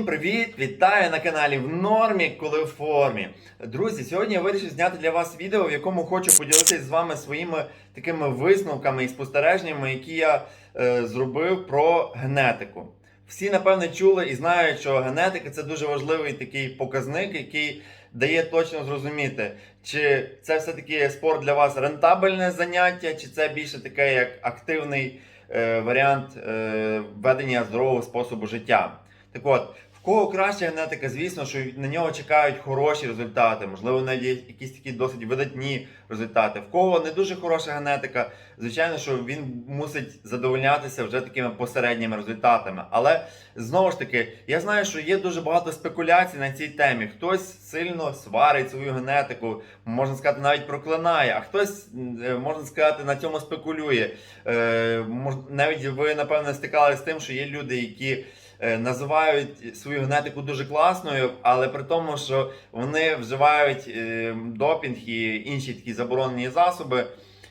Всім привіт! Вітаю на каналі в нормі, коли в формі. Друзі, сьогодні я вирішив зняти для вас відео, в якому хочу поділитися з вами своїми такими висновками і спостереженнями, які я е, зробив про генетику. Всі, напевне, чули і знають, що генетика це дуже важливий такий показник, який дає точно зрозуміти, чи це все-таки спорт для вас рентабельне заняття, чи це більше таке як активний е, варіант е, ведення здорового способу життя. Так от, в кого краща генетика, звісно, що на нього чекають хороші результати, можливо, навіть якісь такі досить видатні результати. В кого не дуже хороша генетика, звичайно, що він мусить задовольнятися вже такими посередніми результатами. Але знову ж таки, я знаю, що є дуже багато спекуляцій на цій темі. Хтось сильно сварить свою генетику, можна сказати, навіть проклинає, а хтось, е, можна сказати, на цьому спекулює. Е, Навіть ви, напевне, стикалися з тим, що є люди, які називають свою генетику дуже класною, але при тому, що вони вживають е, допінг і інші такі заборонені засоби.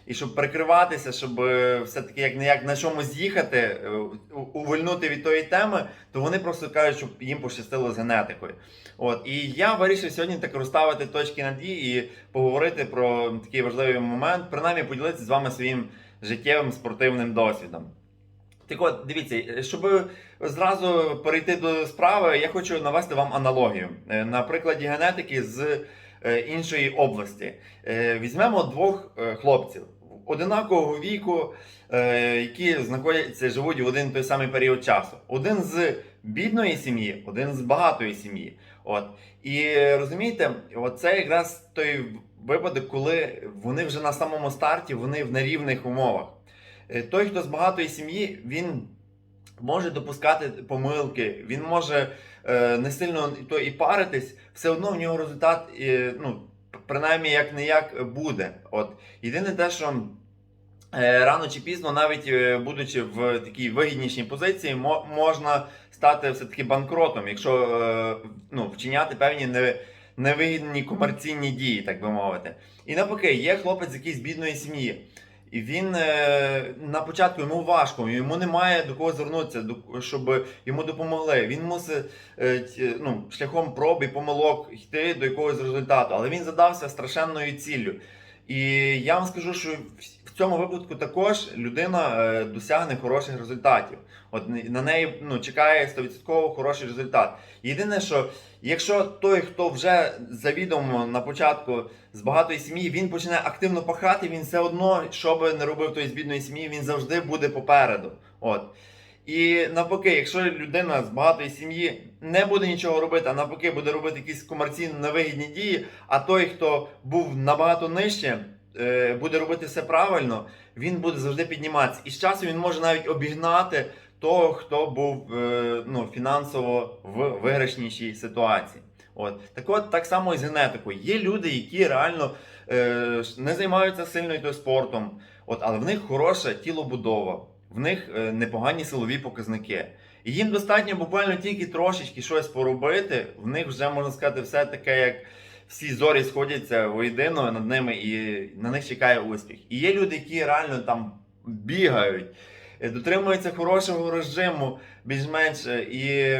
І щоб прикриватися, щоб е, все-таки як не як на чомусь з'їхати, е, увильнути від тої теми, то вони просто кажуть, щоб їм пощастило з генетикою. От і я вирішив сьогодні так розставити точки над «і» і поговорити про такий важливий момент, принаймні поділитися з вами своїм життєвим спортивним досвідом. Так от, дивіться, щоб зразу перейти до справи, я хочу навести вам аналогію Е, на прикладі генетики з е, іншої області. Е, Візьмемо двох хлопців одинакового віку, які знаходяться, живуть в один той самий період часу. Один з бідної сім'ї, один з багатої сім'ї. От. І розумієте, це якраз той випадок, коли вони вже на самому старті, вони в нерівних умовах. Е, Той, хто з багатої сім'ї, він може допускати помилки, він може е, не сильно то і паритись, все одно в нього результат, е, ну, принаймні як не як буде. От. Єдине те, що рано чи пізно, навіть будучи в такій вигіднішій позиції, можна стати все-таки банкротом, якщо ну, вчиняти певні невигідні комерційні дії, так би мовити. І навпаки, є хлопець з якоїсь бідної сім'ї. І він е, на початку йому важко, йому немає до кого звернутися, щоб йому допомогли. Він мусить е, ну, шляхом проб і помилок йти до якогось результату. Але він задався страшенною ціллю. І я вам скажу, що цьому випадку також людина е, досягне хороших результатів. От на неї ну, чекає 100% хороший результат. Єдине, що якщо той, хто вже завідомо на початку з багатої сім'ї, він почне активно пахати, він все одно, що би не робив той з бідної сім'ї, він завжди буде попереду. От. І навпаки, якщо людина з багатої сім'ї не буде нічого робити, а навпаки буде робити якісь комерційно невигідні дії, а той, хто був набагато нижче, буде робити все правильно, він буде завжди підніматися. І з часом він може навіть обігнати того, хто був е, ну, фінансово в виграшнішій ситуації. От. Так от, так само і з генетикою. Є люди, які реально е, не займаються сильно спортом, от, але в них хороша тілобудова, в них е, непогані силові показники. І їм достатньо буквально тільки трошечки щось поробити, в них вже можна сказати все таке, як всі зорі сходяться воєдино над ними, і на них чекає успіх. І є люди, які реально там бігають, е, дотримуються хорошого режиму, більш-менш е, і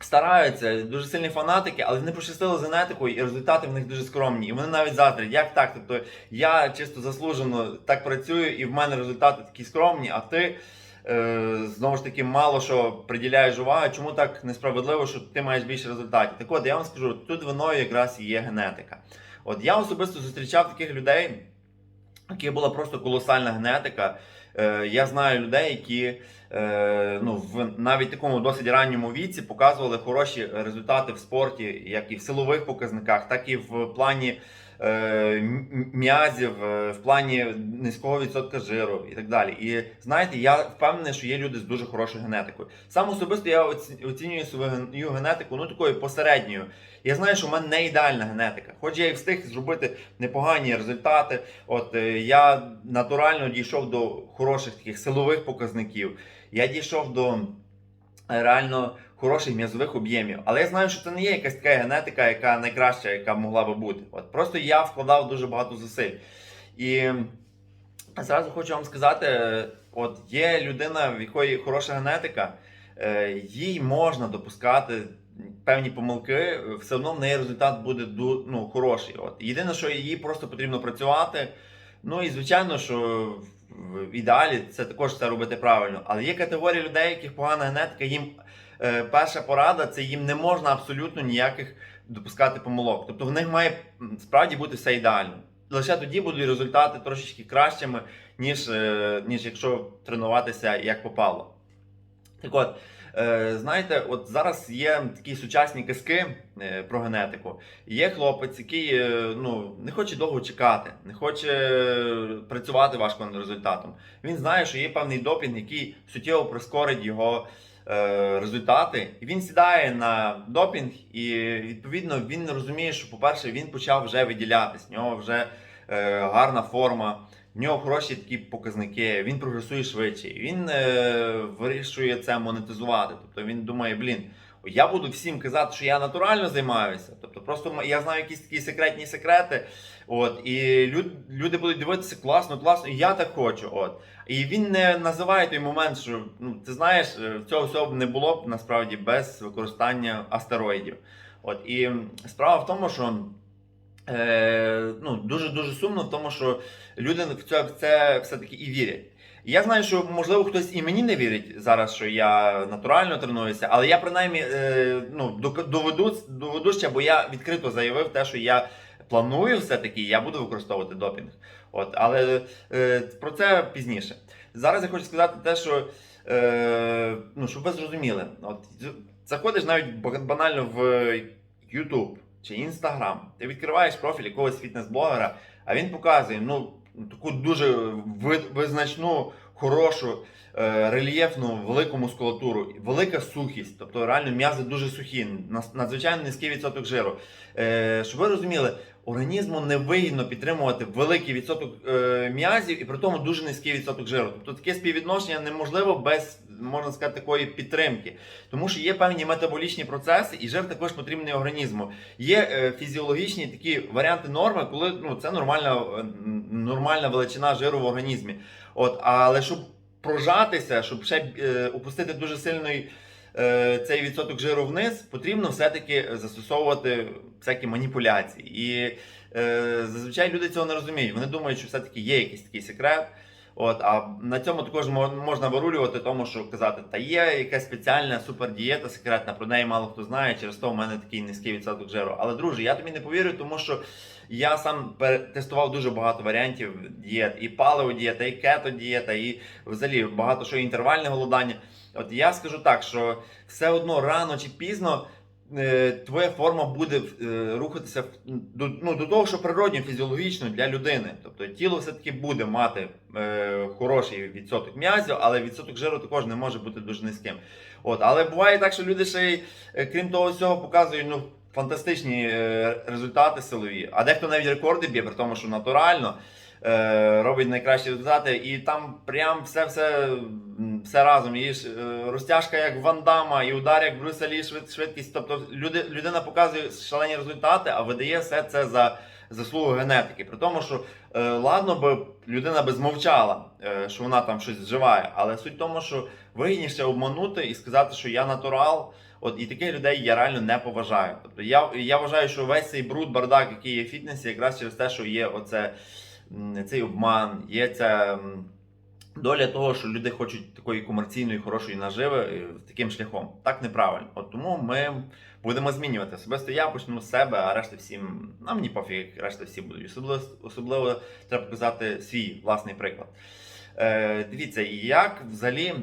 стараються, дуже сильні фанатики, але не пощастило з генетикою, і результати в них дуже скромні. І вони навіть заздрять, як так? Тобто я чисто заслужено так працюю, і в мене результати такі скромні, а ти. Е, Знову ж таки, мало що приділяєш увагу, чому так несправедливо, що ти маєш більше результатів. Так от я вам скажу, тут виною якраз є генетика. От я особисто зустрічав таких людей, у яких була просто колосальна генетика. Е, Я знаю людей, які е, ну, в навіть такому досить ранньому віці показували хороші результати в спорті, як і в силових показниках, так і в плані м'язів, е, в плані низького відсотка жиру і так далі. І знаєте, я впевнений, що є люди з дуже хорошою генетикою. Сам особисто я оцінюю свою генетику ну такою посередньою. Я знаю, що в мене не ідеальна генетика. Хоч я і встиг зробити непогані результати. От е, я натурально дійшов до хороших таких силових показників. Я дійшов до е, реально хороших м'язових об'ємів. Але я знаю, що це не є якась така генетика, яка найкраща, яка могла би бути. От просто я вкладав дуже багато зусиль. І зразу хочу вам сказати: от є людина, в якої хороша генетика. е, їй можна допускати певні помилки, все одно в неї результат буде ну, хороший. От. Єдине, що їй просто потрібно працювати. Ну і звичайно, що в ідеалі це також це робити правильно. Але є категорія людей, яких погана генетика, їм перша порада це їм не можна абсолютно ніяких допускати помилок. Тобто в них має справді бути все ідеально. Лише тоді будуть результати трошечки кращими, ніж, е, ніж якщо тренуватися як попало. Так от, е, знаєте, от зараз є такі сучасні казки е, про генетику. Є хлопець, який е, ну, не хоче довго чекати, не хоче е, працювати важко над результатом. Він знає, що є певний допінг, який суттєво прискорить його е, результати. І він сідає на допінг, і відповідно він розуміє, що, по-перше, він почав вже виділятись, в нього вже е, гарна форма. В нього хороші такі показники, він прогресує швидше, він е, вирішує це монетизувати. Тобто він думає, блін, я буду всім казати, що я натурально займаюся. Тобто, просто я знаю якісь такі секретні секрети. От, і люд, люди будуть дивитися класно, класно, і я так хочу. От. І він не називає той момент, що ну, ти знаєш, е, цього всього не було б насправді без використання астероїдів. От, і справа в тому, що е, ну, дуже дуже сумно в тому, що люди в це, в це все-таки і вірять. Я знаю, що можливо хтось і мені не вірить зараз, що я натурально тренуюся, але я принаймні е, ну, доведу, доведу ще, бо я відкрито заявив те, що я планую все-таки, я буду використовувати допінг. От, але е, про це пізніше. Зараз я хочу сказати те, що е, ну, щоб ви зрозуміли, от, заходиш навіть банально в YouTube чи Instagram, ти відкриваєш профіль якогось фітнес-блогера, а він показує ну, таку дуже визначну, хорошу, е, рельєфну, велику мускулатуру, велика сухість, тобто реально м'язи дуже сухі, надзвичайно низький відсоток жиру. Е, щоб ви розуміли, організму невигідно підтримувати великий відсоток е, м'язів і при тому дуже низький відсоток жиру. Тобто таке співвідношення неможливо без, можна сказати, такої підтримки. Тому що є певні метаболічні процеси, і жир також потрібний організму. Є е, фізіологічні такі варіанти норми, коли ну, це нормальна, е, нормальна величина жиру в організмі. От, але щоб прожатися, щоб ще е, опустити дуже сильний цей відсоток жиру вниз, потрібно все-таки застосовувати всякі маніпуляції. І е, зазвичай люди цього не розуміють. Вони думають, що все-таки є якийсь такий секрет. От, а на цьому також мо- можна вирулювати, тому що казати, та є якась спеціальна супердієта секретна, про неї мало хто знає, через то в мене такий низький відсоток жиру. Але друже, я тобі не повірю, тому що я сам тестував дуже багато варіантів дієт, і палеодієта, і кето-дієта, і взагалі багато що інтервальне голодання. От я скажу так, що все одно рано чи пізно е, твоя форма буде е, рухатися до, ну, до того, що природньо, фізіологічно для людини. Тобто тіло все-таки буде мати е, хороший відсоток м'язів, але відсоток жиру також не може бути дуже низьким. От, але буває так, що люди ще й, е, крім того всього, показують ну, фантастичні е, результати силові, а дехто навіть рекорди б'є, при тому, що натурально. Е, Робить найкращі результати, і там прям все все, разом. І е, розтяжка як Ван Дамма, і удар як Брюса Лі, швид, швидкість. Тобто люди, людина показує шалені результати, а видає все це за заслугу генетики. При тому, що е, ладно би людина би змовчала, що вона там щось вживає, але суть в тому, що вигідніше обманути і сказати, що я натурал. От і таких людей я реально не поважаю. Тобто я, я вважаю, що весь цей бруд, бардак, який є в фітнесі, якраз через те, що є оце, цей обман, є ця доля того, що люди хочуть такої комерційної, хорошої наживи е, таким шляхом. Так неправильно. От тому ми будемо змінювати. Особисто я почну з себе, а решта всім, нам мені пофіг, решта всі будуть. Особливо, особливо треба показати свій власний приклад. Е, дивіться, як взагалі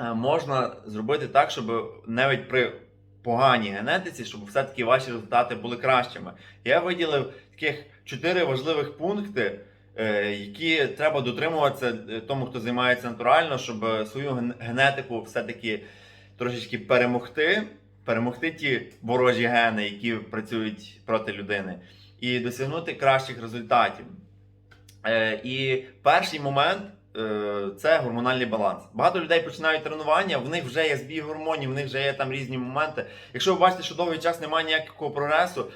е, можна зробити так, щоб навіть при поганій генетиці, щоб все-таки ваші результати були кращими. Я виділив таких чотири важливих пункти, е, які треба дотримуватися е, тому, хто займається натурально, щоб е, свою ген- генетику все-таки трошечки перемогти, перемогти ті ворожі гени, які працюють проти людини, і досягнути кращих результатів. І перший момент це гормональний баланс. Багато людей починають тренування, в них вже є збій гормонів, в них вже є там різні моменти. Якщо ви бачите, що довгий час немає ніякого прогресу,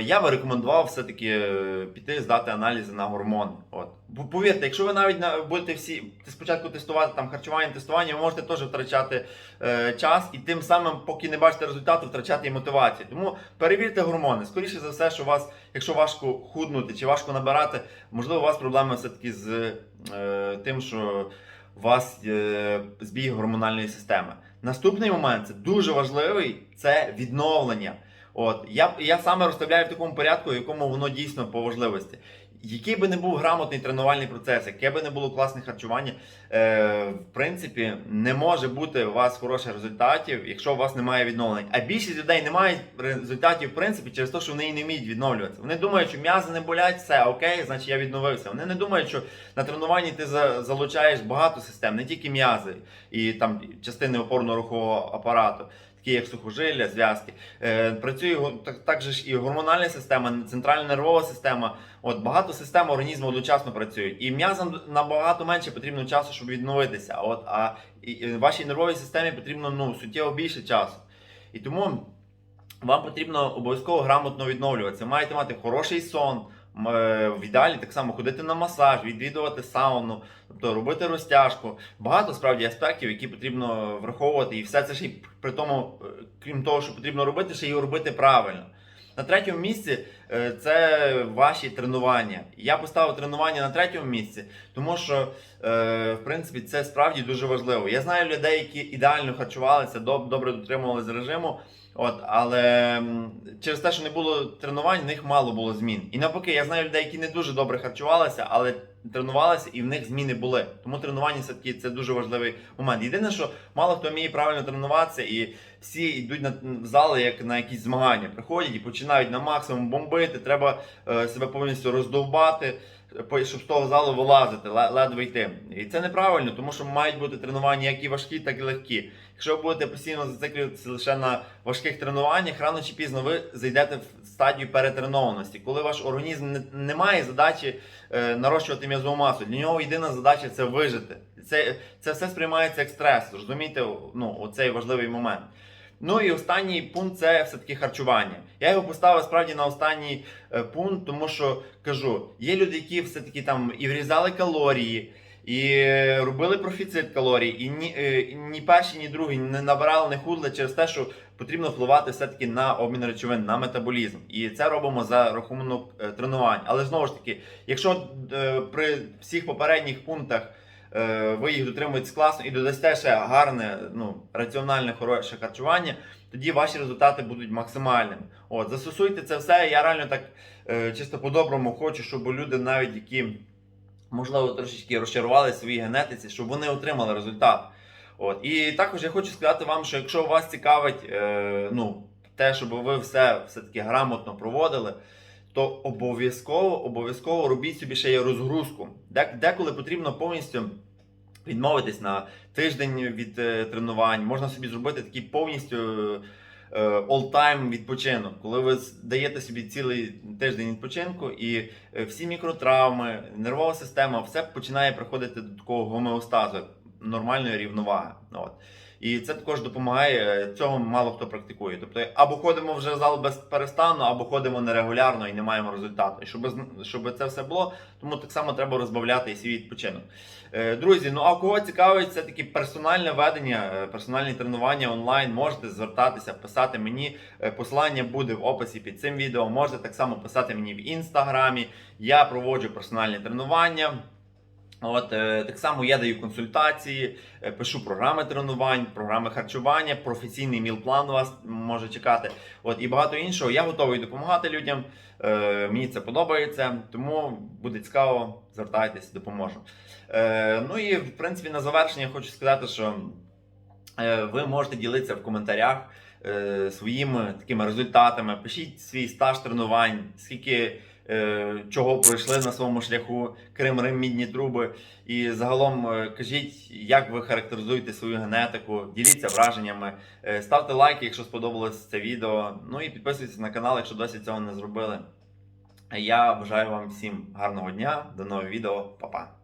я би рекомендував все-таки е, піти здати аналізи на гормони. От. Повірте, якщо ви навіть на- будете всі спочатку тестувати там харчування, тестування, ви можете теж втрачати е, час і тим самим, поки не бачите результату, втрачати і мотивацію. Тому перевірте гормони. Скоріше за все, що у вас, якщо важко худнути чи важко набирати, можливо, у вас проблеми все-таки з е, тим, що у вас е, збій гормональної системи. Наступний момент це дуже важливий це відновлення. От я, я саме розставляю в такому порядку, в якому воно дійсно по важливості. Який би не був грамотний тренувальний процес, яке би не було класне харчування, е, в принципі, не може бути у вас хороших результатів, якщо у вас немає відновлень. А більшість людей не мають результатів, в принципі, через те, що вони і не вміють відновлюватися. Вони думають, що м'язи не болять, все окей, значить я відновився. Вони не думають, що на тренуванні ти залучаєш багато систем, не тільки м'язи і там частини опорно-рухового апарату. Такі як сухожилля, зв'язки. Е, працює так, так же ж і гормональна система, центральна нервова система. От багато систем організму одночасно працюють. І м'язам набагато менше потрібно часу, щоб відновитися. От, а і вашій нервовій системі потрібно ну, суттєво більше часу. І тому вам потрібно обов'язково грамотно відновлюватися. Маєте мати хороший сон. Е, В ідеалі так само ходити на масаж, відвідувати сауну, тобто робити розтяжку. Багато справді аспектів, які потрібно враховувати, і все це ще й при тому, е, крім того, що потрібно робити, ще й робити правильно. На третьому місці е, це ваші тренування. Я поставив тренування на третьому місці, тому що е, в принципі це справді дуже важливо. Я знаю людей, які ідеально харчувалися, доб- добре дотримувалися режиму. От, але через те, що не було тренувань, в них мало було змін. І навпаки, я знаю людей, які не дуже добре харчувалися, але тренувалися і в них зміни були. Тому тренування все-таки це дуже важливий момент. Єдине, що мало хто вміє правильно тренуватися, і всі йдуть на в зали як на якісь змагання. Приходять і починають на максимум бомбити. Треба е, себе повністю роздовбати, щоб з того залу вилазити, ледве йти. І це неправильно, тому що мають бути тренування як і важкі, так і легкі. Якщо ви будете постійно зациклюватися лише на важких тренуваннях, рано чи пізно ви зайдете в стадію перетренованості, коли ваш організм не, має задачі е, нарощувати м'язову масу. Для нього єдина задача це вижити. Це, це все сприймається як стрес. Розумієте, ну, оцей важливий момент. Ну і останній пункт це все-таки харчування. Я його поставив справді на останній е, пункт, тому що кажу, є люди, які все-таки там і врізали калорії, і е, робили профіцит калорій, і ні, е, ні перші, ні другі не набирали, не худли через те, що потрібно впливати все-таки на обмін речовин, на метаболізм. І це робимо за рахунок тренувань. Але знову ж таки, якщо при всіх попередніх пунктах ви їх дотримуєтесь класно і додасте ще гарне, ну, раціональне, хороше харчування, тоді ваші результати будуть максимальними. От, застосуйте це все. Я реально так е, чисто по-доброму хочу, щоб люди, навіть які можливо трошечки розчарували в своїй генетиці, щоб вони отримали результат. От. І також я хочу сказати вам, що якщо вас цікавить е, ну, те, щоб ви все все-таки грамотно проводили, то обов'язково обов'язково робіть собі ще є розгрузку. Деколи потрібно повністю відмовитись на тиждень від е, тренувань. Можна собі зробити такий повністю е, all-time відпочинок, коли ви даєте собі цілий тиждень відпочинку, і е, всі мікротравми, нервова система, все починає приходити до такого гомеостазу, нормальної рівноваги. От. І це також допомагає. Цього мало хто практикує. Тобто, або ходимо вже в зал без перестану, або ходимо нерегулярно і не маємо результату. І щоб, щоб це все було, тому так само треба розбавляти і свій відпочинок. Е, Друзі, ну а кого цікавить все таки персональне ведення, е, персональні тренування онлайн, можете звертатися, писати мені. Е, Посилання буде в описі під цим відео. Можете так само писати мені в інстаграмі. Я проводжу персональні тренування. От е, так само я даю консультації, е, пишу програми тренувань, програми харчування, професійний міл-план вас може чекати. От і багато іншого. Я готовий допомагати людям. Е, мені це подобається, тому буде цікаво, звертайтесь, допоможу. Е, ну і в принципі на завершення хочу сказати, що е, ви можете ділитися в коментарях своїми такими результатами. Пишіть свій стаж тренувань, скільки чого пройшли на своєму шляху, Крим, Рим, мідні труби. І загалом е, кажіть, як ви характеризуєте свою генетику, діліться враженнями, Е, ставте лайки, якщо сподобалось це відео. Ну і підписуйтесь на канал, якщо досі цього не зробили. Я бажаю вам всім гарного дня, до нових відео, па-па!